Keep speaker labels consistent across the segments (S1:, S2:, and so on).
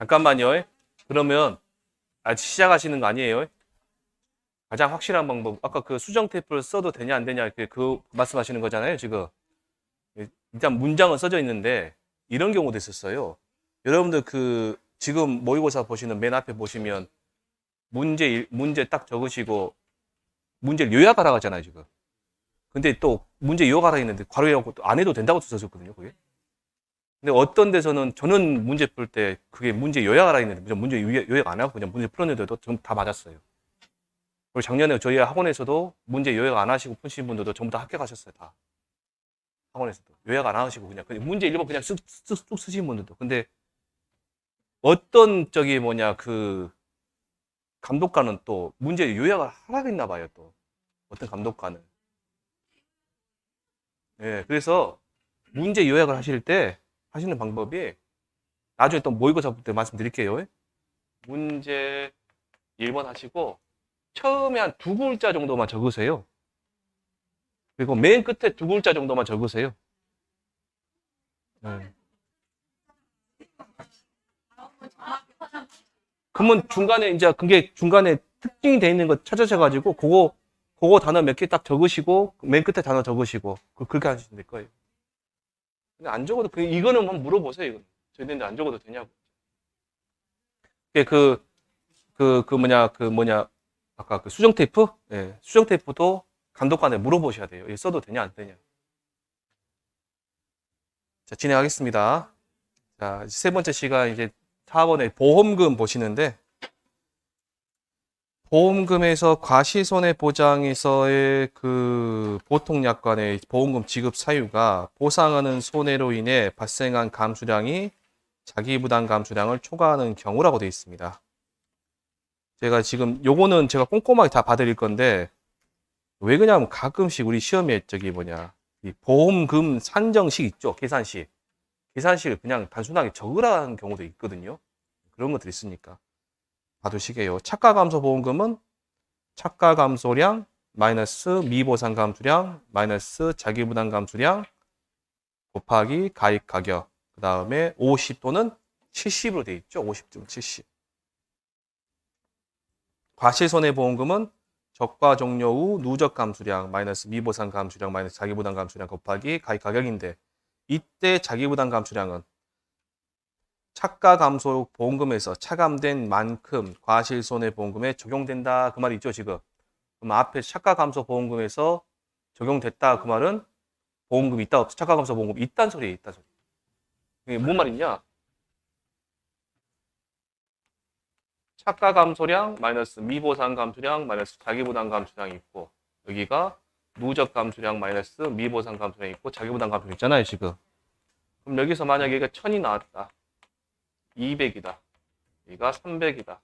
S1: 잠깐만요. 그러면 아직 시작하시는 거 아니에요? 가장 확실한 방법. 아까 그 수정 테이프를 써도 되냐 안 되냐 그, 그 말씀하시는 거잖아요, 지금. 일단 문장은 써져 있는데 이런 경우도 있었어요. 여러분들 그 지금 모의고사 보시는 맨 앞에 보시면 문제 일- 문제 딱 적으시고 문제를 요약하라고 하잖아요, 지금. 근데 또 문제 요약하라 했는데 괄호 요약 안 해도 된다고 써졌거든요, 그게. 근데 어떤 데서는 저는 문제 풀 때 그게 문제 요약하라 했는데 문제 요약 안 하고 그냥 문제 풀었는데도 전부 다 맞았어요. 그리고 작년에 저희 학원에서도 문제 요약 안 하시고 푸신 분들도 전부 다 합격하셨어요, 다. 학원에서도 요약 안 하시고 그냥, 그냥 문제 1번 그냥 쓱, 쓱, 쓱 쓰신 분들도. 근데 어떤 저기 뭐냐 그 감독관은 또 문제 요약을 하라고 했나 봐요, 또. 어떤 감독관은. 예, 그래서 문제 요약을 하실 때 하시는 방법이 나중에 또 모의고사 볼때 말씀드릴게요. 문제 1번 하시고 처음에 한 두 글자 정도만 적으세요. 그리고 맨 끝에 두 글자 정도만 적으세요. 네. 그러면 중간에 이제 그게 중간에 특징이 돼 있는 거 찾으셔가지고 그거 그거 단어 몇 개 딱 적으시고 맨 끝에 단어 적으시고 그- 그렇게 하시면 될 거예요. 근데 안 적어도 그 이거는 한번 물어보세요. 이거 저희들한테 안 적어도 되냐고. 그그그 뭐냐 그 뭐냐 아까 그 수정 테이프 예 수정 테이프도 감독관에 물어보셔야 돼요. 이거 써도 되냐 안 되냐. 자 진행하겠습니다. 자 세 번째 시간 이제 4번에 보험금 보시는데 보험금에서 과시손해보장에서의 그 보통 약관의 보험금 지급 사유가 보상하는 손해로 인해 발생한 감수량이 자기부담 감수량을 초과하는 경우라고 되어 있습니다. 제가 지금 요거는 제가 꼼꼼하게 다 봐드릴 건데 왜 그러냐면 가끔씩 우리 시험에 저기 뭐냐 이 보험금 산정식 있죠 계산식 계산식을 그냥 단순하게 적으라는 경우도 있거든요. 그런 것들이 있으니까. 봐두시게요. 차가 감소 보험금은 차가 감소량 마이너스 미보상 감수량 마이너스 자기부담 감수량 곱하기 가입 가격 그 다음에 50 또는 70으로 돼 있죠. 50점 70. 과실손해보험금은 적과 종료 후 누적 감수량 마이너스 미보상 감수량 마이너스 자기부담 감수량 곱하기 가입 가격인데 이때 자기부담 감수량은 차가 감소 보험금에서 차감된 만큼 과실 손해 보험금에 적용된다. 그 말이 있죠 지금? 그럼 앞에 차가 감소 보험금에서 적용됐다. 그 말은 보험금이 있다 없다 차가 감소 보험금 이 있단 소리예요 있단 소리. 이게 뭔 말이냐? 차가 감소량 마이너스 미보상 감수량 마이너스 자기부담 감수량이 있고 여기가 누적 감수량 마이너스 미보상 감수량이 있고 자기부담 감수량 있잖아요 지금. 그럼 여기서 만약에 1000이 나왔다 200이다. 얘가 300이다.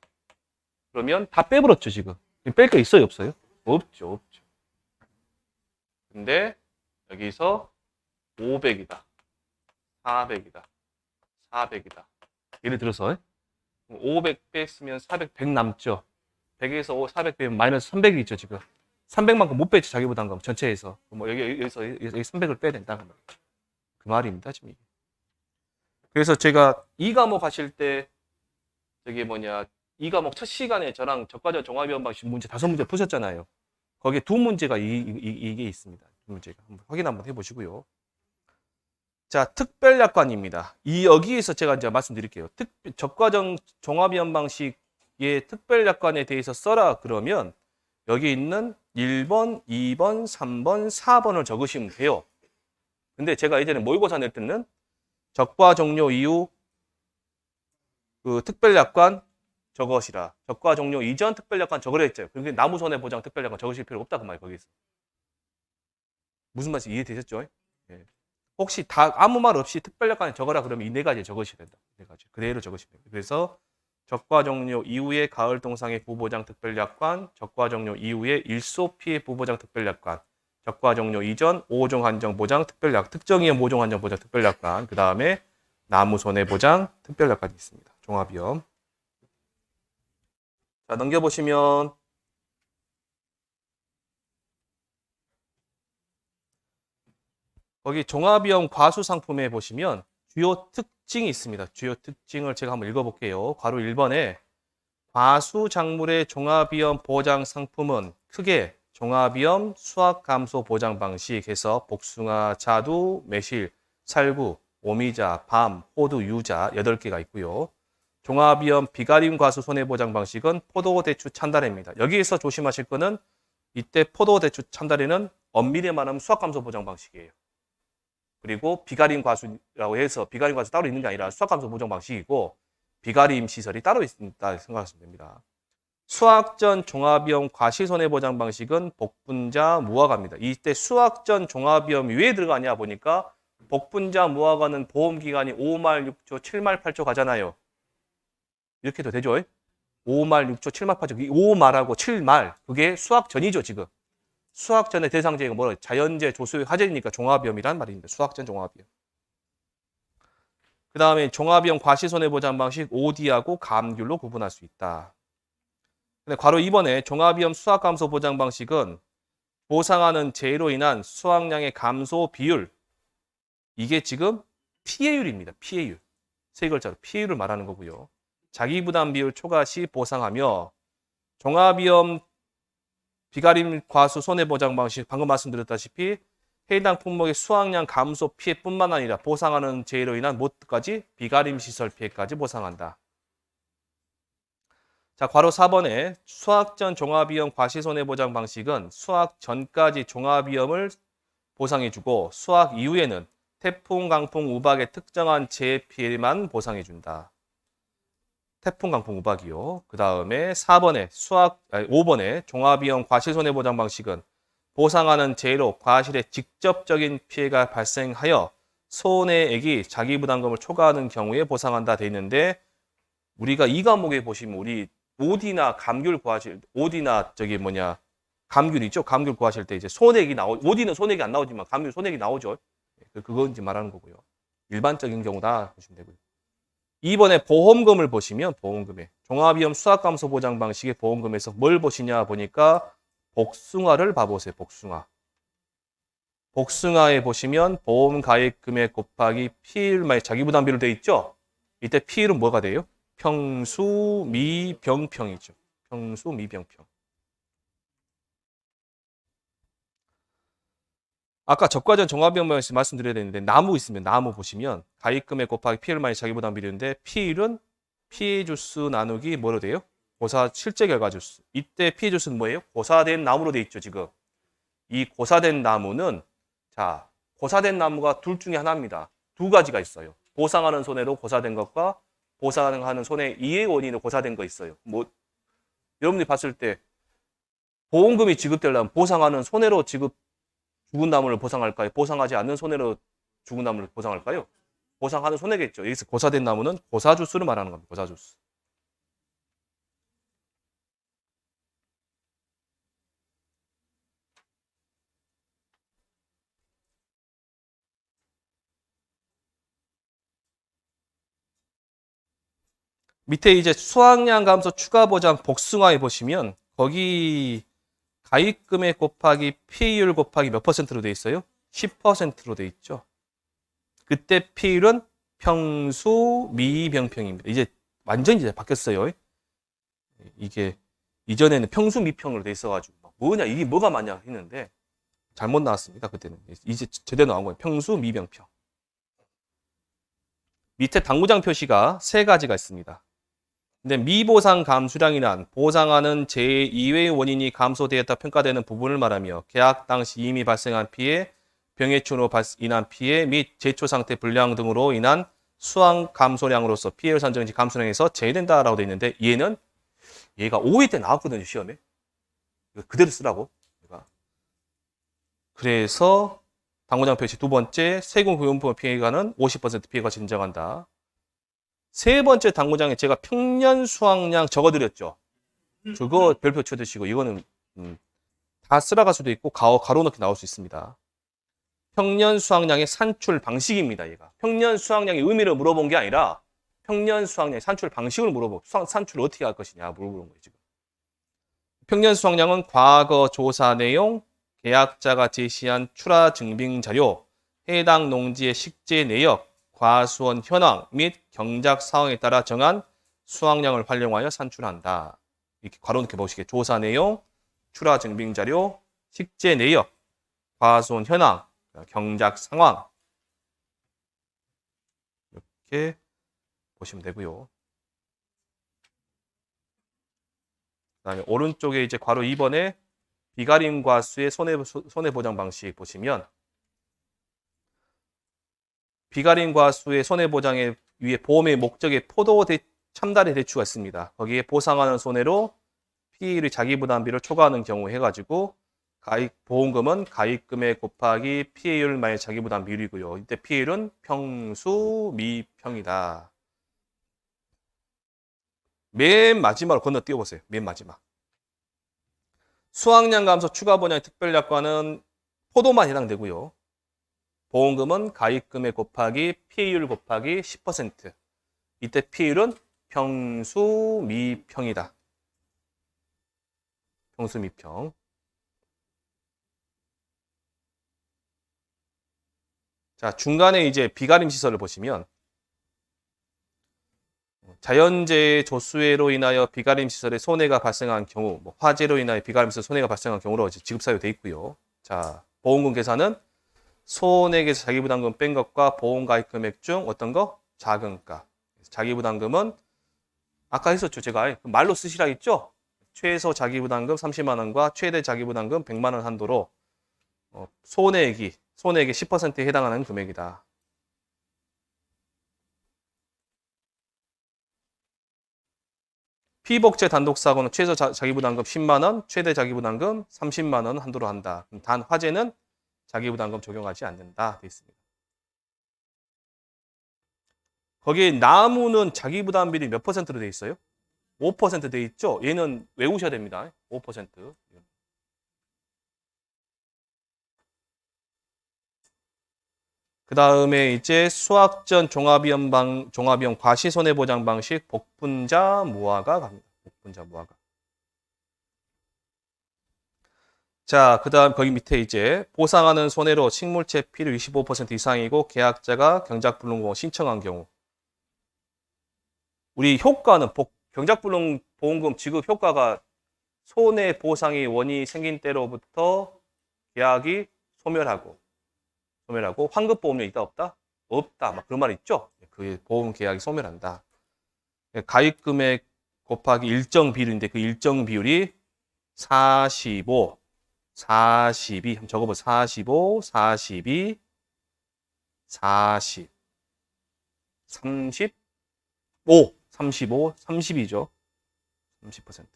S1: 그러면 다 빼버렸죠, 지금. 뺄거 있어요, 없어요? 없죠, 없죠. 근데 여기서 500이다. 400이다. 400이다. 예를 들어서 500 뺐으면 400, 100 남죠. 100에서 400 빼면 마이너스 300이 있죠, 지금. 300만큼 못 뺐죠, 자기 부담금 전체에서. 뭐 여기, 여기서 여기 300을 빼야 된다. 그 말입니다, 지금. 그래서 제가 이 과목 하실 때 저기 뭐냐 이 과목 첫 시간에 저랑 적과적 종합위원 방식 문제 다섯 문제 푸셨잖아요. 거기에 두 문제가 이, 이, 게 있습니다. 두 문제가 한번 확인 한번 해보시고요. 자 특별약관입니다. 이 여기에서 제가 이제 말씀드릴게요. 특 적과정 종합위원 방식의 특별약관에 대해서 써라 그러면 여기 있는 1번, 2번, 3번, 4번을 적으시면 돼요. 근데 제가 예전에 모의고사 낼 때는 적과 종료 이후 그 특별약관 적으시라. 적과 종료 이전 특별약관 적으라 했죠. 그런데 나무 손해 보장 특별약관 적으실 필요 없다 그 말이에요. 거기서. 무슨 말인지 이해되셨죠? 예. 혹시 다 아무 말 없이 특별약관에 적어라 그러면 이 네 가지 적으셔야 된다. 네 가지. 그대로 적으시면 돼요. 그래서 적과 종료 이후에 가을 동상의 부보장 특별약관, 적과 종료 이후에 일소 피해 부보장 특별약관, 적과 종료 이전 5종 한정 보장 특별약 특정이의 모종 한정 보장 특별약관 그 다음에 나무 손해 보장 특별약관이 있습니다. 종합위험. 자 넘겨보시면 거기 종합위험 과수 상품에 보시면 주요 특 특징이 있습니다. 주요 특징을 제가 한번 읽어볼게요. 괄호 1번에 과수 작물의 종합위험 보장 상품은 크게 종합위험 수확 감소 보장 방식에서 복숭아, 자두, 매실, 살구, 오미자, 밤, 호두, 유자 8개가 있고요. 종합위험 비가림 과수 손해보장 방식은 포도, 대추, 찬다래입니다. 여기에서 조심하실 거는 이때 포도, 대추, 찬다래는 엄밀히 말하면 수확 감소 보장 방식이에요. 그리고 비가림 과수라고 해서 비가림 과수 따로 있는 게 아니라 수확 감소 보장 방식이고 비가림 시설이 따로 있다 생각하시면 됩니다. 수확 전 종합위험 과실 손해 보장 방식은 복분자 무화과입니다. 이때 수확 전 종합위험이 왜 들어가냐 보니까 복분자 무화과는 보험 기간이 5말 6초, 7말 8초 가잖아요. 이렇게 도 되죠? 5말 6초, 7말 8초. 5말하고 7말 그게 수확 전이죠, 지금. 수확 전의 대상제가 뭐라 고 자연재 조수의 화재니까 종합위험이란 말입니다. 수확 전 종합위험. 그 다음에 종합위험 과시손해보장 방식 OD하고 감귤로 구분할 수 있다. 근데 괄호 2번에 종합위험 수확감소 보장 방식은 보상하는 재해로 인한 수확량의 감소 비율 이게 지금 피해율입니다. 피해율. 세 글자로 피해율을 말하는 거고요. 자기 부담 비율 초과 시 보상하며 종합위험 비가림 과수 손해보장 방식 방금 말씀드렸다시피 해당 품목의 수확량 감소 피해뿐만 아니라 보상하는 재해로 인한 못까지 비가림 시설 피해까지 보상한다. 자, 괄호 4번에 수확 전 종합위험 과시 손해보장 방식은 수확 전까지 종합위험을 보상해주고 수확 이후에는 태풍, 강풍, 우박의 특정한 재해 피해만 보상해준다. 태풍, 강풍, 우박이요. 그 다음에 4번에 수확, 아니, 5번에 종합위험 과실 손해보장 방식은 보상하는 재해로 과실의 직접적인 피해가 발생하여 손해액이 자기 부담금을 초과하는 경우에 보상한다 돼 있는데 우리가 이 과목에 보시면 우리 오디나 감귤 구하실 오디나 저기 뭐냐 감귤 있죠? 감귤 구하실 때 이제 손해액이 나오 오디는 손해액이 안 나오지만 감귤 손해액이 나오죠. 그- 그거 이제 말하는 거고요. 일반적인 경우다 보시면 되고요. 2번에 보험금을 보시면 보험금에 종합위험 수확감소 보장 방식의 보험금에서 뭘 보시냐 보니까 복숭아를 봐보세요 복숭아. 복숭아에 보시면 보험 가입 금액 곱하기 피해율만 자기 부담 비율 돼 있죠? 이때 피해율은 뭐가 돼요? 평수 미병평이죠. 평수 미병평. 아까 적과전 종합병 말씀드려야 되는데 나무 있으면 나무 보시면 가입금액 곱하기 피해율만이 자기보다 비율인데 피해율은 피해 주수 나누기 뭐로 돼요? 고사 실제 결과 주수. 이때 피해 주수는 뭐예요? 고사된 나무로 돼 있죠 지금. 이 고사된 나무는 자 고사된 나무가 둘 중에 하나입니다. 두 가지가 있어요. 보상하는 손해로 고사된 것과 보상하는 손해 이해 원인으로 고사된 거 있어요. 뭐 여러분들이 봤을 때 보험금이 지급되려면 보상하는 손해로 지급 죽은 나무를 보상할까요? 보상하지 않는 손해로 죽은 나무를 보상할까요? 보상하는 손해겠죠. 여기서 고사된 나무는 고사주수를 말하는 겁니다. 고사주수. 밑에 이제 수확량 감소 추가 보장 복숭아에 보시면 거기 가입금액 곱하기 피해율 곱하기 몇 퍼센트로 돼 있어요? 10%로 돼 있죠. 그때 피해율은 평수 미병평입니다. 이제 완전히 이제 바뀌었어요. 이게 이전에는 평수 미평으로 돼 있어가지고 뭐냐 이게 뭐가 맞냐 했는데 잘못 나왔습니다. 그때는 이제 제대로 나온 거예요. 평수 미병평. 밑에 당구장 표시가 세 가지가 있습니다. 근데 미보상 감수량이란 보상하는 재해 이외의 원인이 감소되었다 평가되는 부분을 말하며 계약 당시 이미 발생한 피해, 병해충으로 인한 피해 및 제초 상태 불량 등으로 인한 수확 감소량으로서 피해를 산정시 감소량에서 제외된다라고 되어 있는데 얘는 얘가 5회 때 나왔거든요 시험에 이거 그대로 쓰라고 얘가. 그래서 당구장 표시 두 번째 세금교용품 피해가는 50% 피해가 진정한다. 세 번째 당구장에 제가 평년 수확량 적어드렸죠. 그거 별표 쳐드시고 이거는 음, 다 쓰라갈 수도 있고 가로, 가로 넣기 나올 수 있습니다. 평년 수확량의 산출 방식입니다. 얘가 평년 수확량의 의미를 물어본 게 아니라 평년 수확량의 산출 방식을 물어보고 산출을 어떻게 할 것이냐 물어보는 거예요 지금. 평년 수확량은 과거 조사 내용, 계약자가 제시한 출하 증빙 자료, 해당 농지의 식재 내역, 과수원 현황 및 경작 상황에 따라 정한 수확량을 활용하여 산출한다. 이렇게 괄호 이렇게 보시게 조사 내용, 출하 증빙 자료, 식재 내역, 과수원 현황, 경작 상황 이렇게 보시면 되고요. 그다음에 오른쪽에 이제 괄호 2번에 비가림 과수의 손해 손해 보장 방식 보시면 비가림 과수의 손해 보장에 위에 보험의 목적에 포도 대, 참달의 대추가 있습니다. 거기에 보상하는 손해로 피해율이 자기 부담비를 초과하는 경우 해가지고 가입 보험금은 가입금액 곱하기 피해율 만의 자기 부담 비율이고요. 이때 피해율은 평수 미평이다. 맨 마지막으로 건너 띄워보세요. 맨 마지막. 수확량 감소 추가 분야의 특별약관은 포도만 해당되고요. 보험금은 가입금액 곱하기 피해율 곱하기 10%. 이때 피해율은 평수 미평이다. 평수 미평. 자, 중간에 이제 비가림 시설을 보시면 자연재해 조수해로 인하여 비가림 시설에 손해가 발생한 경우, 뭐 화재로 인하여 비가림 시설 손해가 발생한 경우로 이제 지급 사유 돼 있고요. 자, 보험금 계산은 손해액에서 자기부담금 뺀 것과 보험 가입 금액 중 어떤 거? 작은 가. 자기부담금은 아까 했었죠. 제가 그 말로 쓰시라 했죠. 최소 자기부담금 30만 원과 최대 자기부담금 100만 원 한도로 어, 손해액이 손해액의 10%에 해당하는 금액이다. 피복제 단독 사고는 최소 자, 자기부담금 10만 원, 최대 자기부담금 30만 원 한도로 한다. 단 화재는 자기부담금 적용하지 않는다. 돼 있습니다. 거기에 나무는 자기부담비율이 몇 퍼센트로 돼 있어요? 5%돼 있죠? 얘는 외우셔야 됩니다. 5%. 그 다음에 이제 수학전 종합위험 방, 종합위험 과시손해보장 방식 복분자 무화가 갑니다. 복분자 무화가. 자, 그 다음 거기 밑에 이제 보상하는 손해로 식물체 필요 25% 이상이고 계약자가 경작불능보험 신청한 경우. 우리 효과는 복, 경작불능 보험금 지급 효과가 손해 보상이 원이 생긴 때로부터 계약이 소멸하고 소멸하고 환급 보험료 있다 없다? 없다. 막 그런 말 있죠? 그 보험 계약이 소멸한다. 가입 금액 곱하기 일정 비율인데 그 일정 비율이 45, 42, 한번 적어보세요. 45, 42, 40, 35, 35, 30이죠. 30%.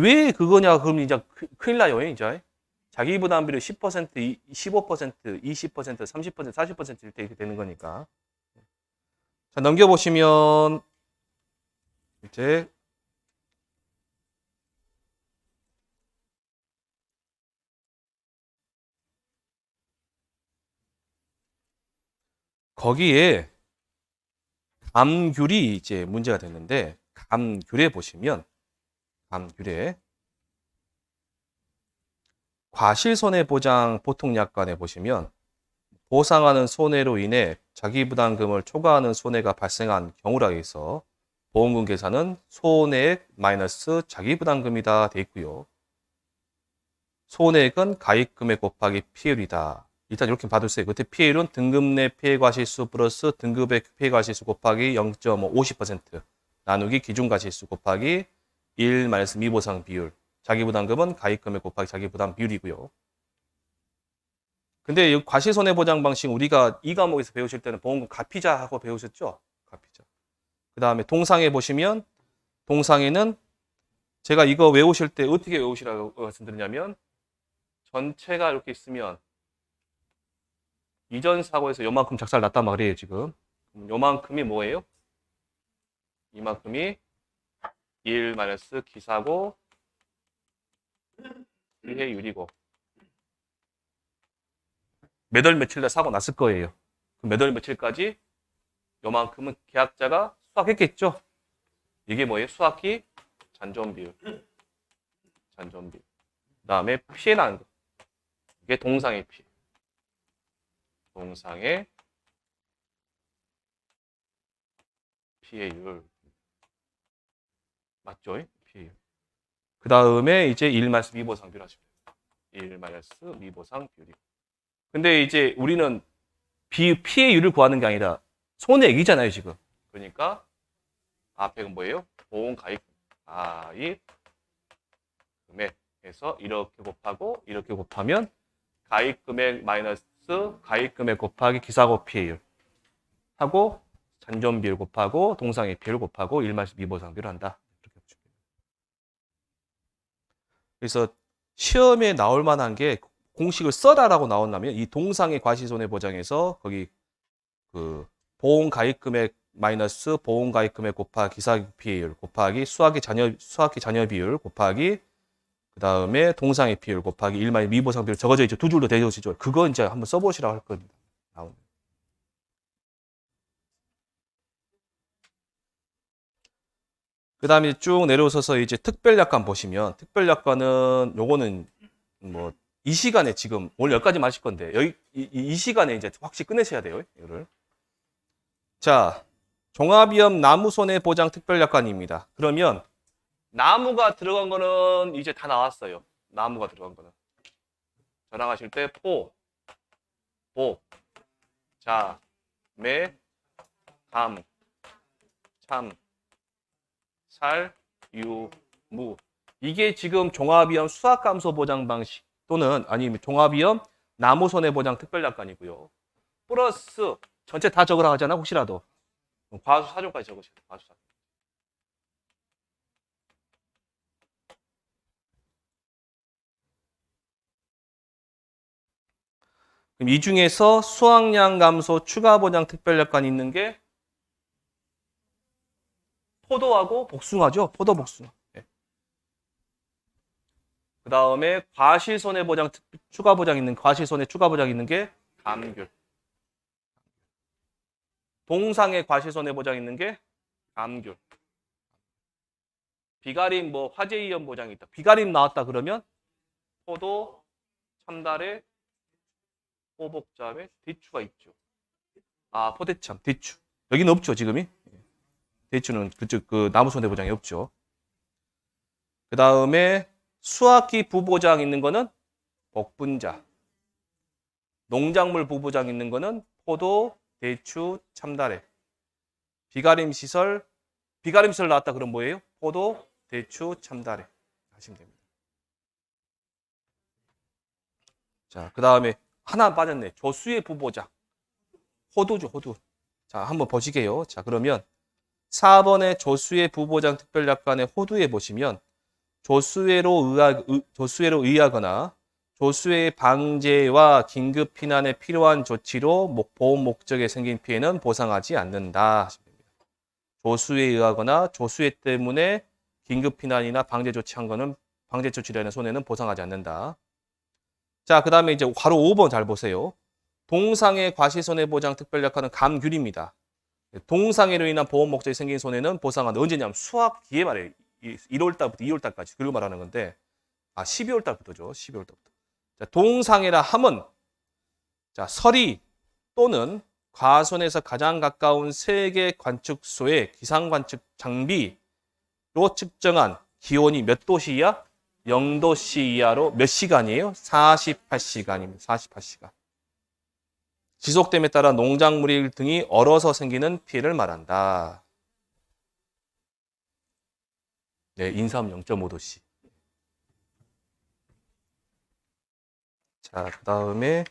S1: 왜 그거냐 그럼 이제 크- 큰일 나요 이제 자기 부담비를 10% 15% 20% 30% 40%일 때 이렇게 되는 거니까 자 넘겨보시면 이제 거기에 감귤이 이제 문제가 됐는데 감귤에 보시면 감귤에 과실 손해보장 보통약관에 보시면 보상하는 손해로 인해 자기부담금을 초과하는 손해가 발생한 경우라 해서 보험금 계산은 손해액 마이너스 자기부담금이다 돼 있고요. 손해액은 가입금액 곱하기 피해율이다. 일단 이렇게 받으세요. 그때 피해율은 등급 내 피해과실수 플러스 등급의 피해과실수 곱하기 0.5 50% 나누기 기준과실수 곱하기 1 마이너스 미보상 비율. 자기부담금은 가입금액 곱하기 자기부담 비율이고요. 근데 이 과실손해보장 방식 우리가 이 과목에서 배우실 때는 보험금 가피자 하고 배우셨죠? 가피자. 그 다음에 동상에 보시면 동상에는 제가 이거 외우실 때 어떻게 외우시라고 말씀드리냐면 전체가 이렇게 있으면 이전 사고에서 요만큼 작살 났단 말이에요 지금 요만큼이 뭐예요? 이만큼이 1 마이너스 기사고 피해율이고 몇월 며칠 날 사고 났을 거예요. 그럼 몇월 며칠까지 요만큼은 계약자가 수확했겠죠. 이게 뭐예요? 수확기 잔존 비율. 잔존 비율. 그다음에 피해 나는 거. 이게 동상의 피. 동상의 피해율. 맞죠? 피해율. 그 다음에 이제 1 마이너스 미보상 비율 하시면 돼요. 1 마이너스 미보상 비율이. 근데 이제 우리는 비, 피해율을 구하는 게 아니라 손해액이잖아요, 지금. 그러니까 앞에는 뭐예요? 보험 가입, 가입 금액에서 이렇게 곱하고 이렇게 곱하면 가입 금액 마이너스 가입 금액 곱하기 기사고 피해율 하고 잔존 비율 곱하고 동상의 비율 곱하고 1 마이너스 미보상 비율을 한다. 그래서 시험에 나올 만한 게 공식을 써라라고 나온다면 이 동상의 과시손해보장에서 거기 그 보험 가입 금액 마이너스 보험 가입 금액 곱하기 기사 피해율 곱하기 수학의 잔여 수학의 잔여 비율 곱하기 그 다음에 동상의 비율 곱하기 1 마이너스 미보상 비율 적어져 있죠. 두 줄로 되어지죠 그거 이제 한번 써보시라고 할 겁니다. 그 다음에 쭉 내려오셔서 이제 특별약관 보시면 특별약관은 요거는 뭐 이 시간에 지금 오늘 여기까지 마실 건데 여기 이, 이- 이 시간에 이제 확실히 끝내셔야 돼요 이거를. 자 종합위험 나무 손해 보장 특별약관입니다 그러면 나무가 들어간 거는 이제 다 나왔어요 나무가 들어간 거는 저랑 하실 때 포, 보, 자, 매, 감, 참, 살, 유, 무. 이게 지금 종합위험 수학감소 보장 방식 또는 아니면 종합위험 나무 손해 보장 특별약관이고요. 플러스 전체 다 적으라 하잖아 혹시라도 과수 사조까지 적으세요. 과수 사조. 그럼 이 중에서 수확량 감소 추가 보장 특별 약관이 있는 게 포도하고 복숭아죠. 포도 복숭아. 그 다음에 과실 손해 보장 특- 추가 보장 있는 과실 손해 추가 보장 있는 게 감귤. 동상의 과실 손해 보장 있는 게 감귤. 비가림 뭐 화재 위험 보장이 있다. 비가림 나왔다 그러면 포도, 참다래, 호복잡에 대추가 있죠. 아 포대참 대추. 여기는 없죠 지금이. 대추는 그쪽 그 나무 손해 보장이 없죠. 그 다음에 수확기 부보장 있는 거는 복분자. 농작물 부보장 있는 거는 포도, 대추, 참다래. 비가림 시설, 비가림 시설 나왔다 그럼 뭐예요? 포도, 대추, 참다래. 하시면 됩니다. 자, 그 다음에 하나 빠졌네. 조수의 부보장. 호두죠, 호두. 자, 한번 보시게요. 자, 그러면 4번의 조수의 부보장 특별약관의 호두에 보시면 조수회로 의하, 의, 조수회로 의하거나 조수회 방제와 긴급 피난에 필요한 조치로 목, 보험 목적에 생긴 피해는 보상하지 않는다. 조수회에 의하거나 조수회 때문에 긴급 피난이나 방제 조치한 거는 방제 조치라는 손해는 보상하지 않는다. 자, 그 다음에 이제 바로 5번 잘 보세요. 동상의 과시손해보장 특별약관은 감귤입니다. 동상해로 인한 보험 목적에 생긴 손해는 보상한다. 언제냐면 수학 뒤에 말이에요. 1월 달부터 2월 달까지 그리고 말하는 건데 아 12월 달부터죠. 12월 달부터. 자, 동상해라 함은 자, 서리 또는 과손에서 가장 가까운 세계 관측소의 기상 관측 장비로 측정한 기온이 몇 도시 이하? 0도씨 이하로 몇 시간이에요? 48시간입니다. 48시간. 지속됨에 따라 농작물 등이 얼어서 생기는 피해를 말한다. 네, 인삼 0.5도씨. 자, 그 다음에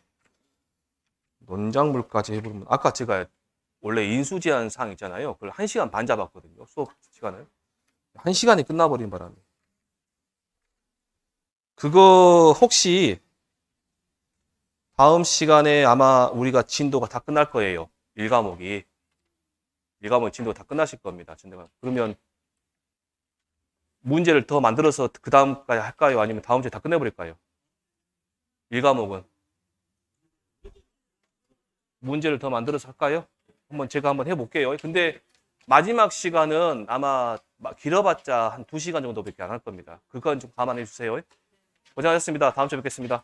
S1: 논작물까지 해보면 아까 제가 원래 인수 제한 사항 있잖아요. 그걸 1시간 반 잡았거든요. 수업 시간을. 1시간이 끝나버린 바람에. 그거 혹시 다음 시간에 아마 우리가 진도가 다 끝날 거예요. 1과목이. 1과목 진도가 다 끝나실 겁니다. 그러면 문제를 더 만들어서 그 다음까지 할까요? 아니면 다음 주에 다 끝내버릴까요? 1과목은. 문제를 더 만들어서 할까요? 한번 제가 한번 해볼게요. 근데 마지막 시간은 아마 길어봤자 한 2시간 정도밖에 안 할 겁니다. 그건 좀 감안해 주세요. 고생하셨습니다. 다음 주에 뵙겠습니다.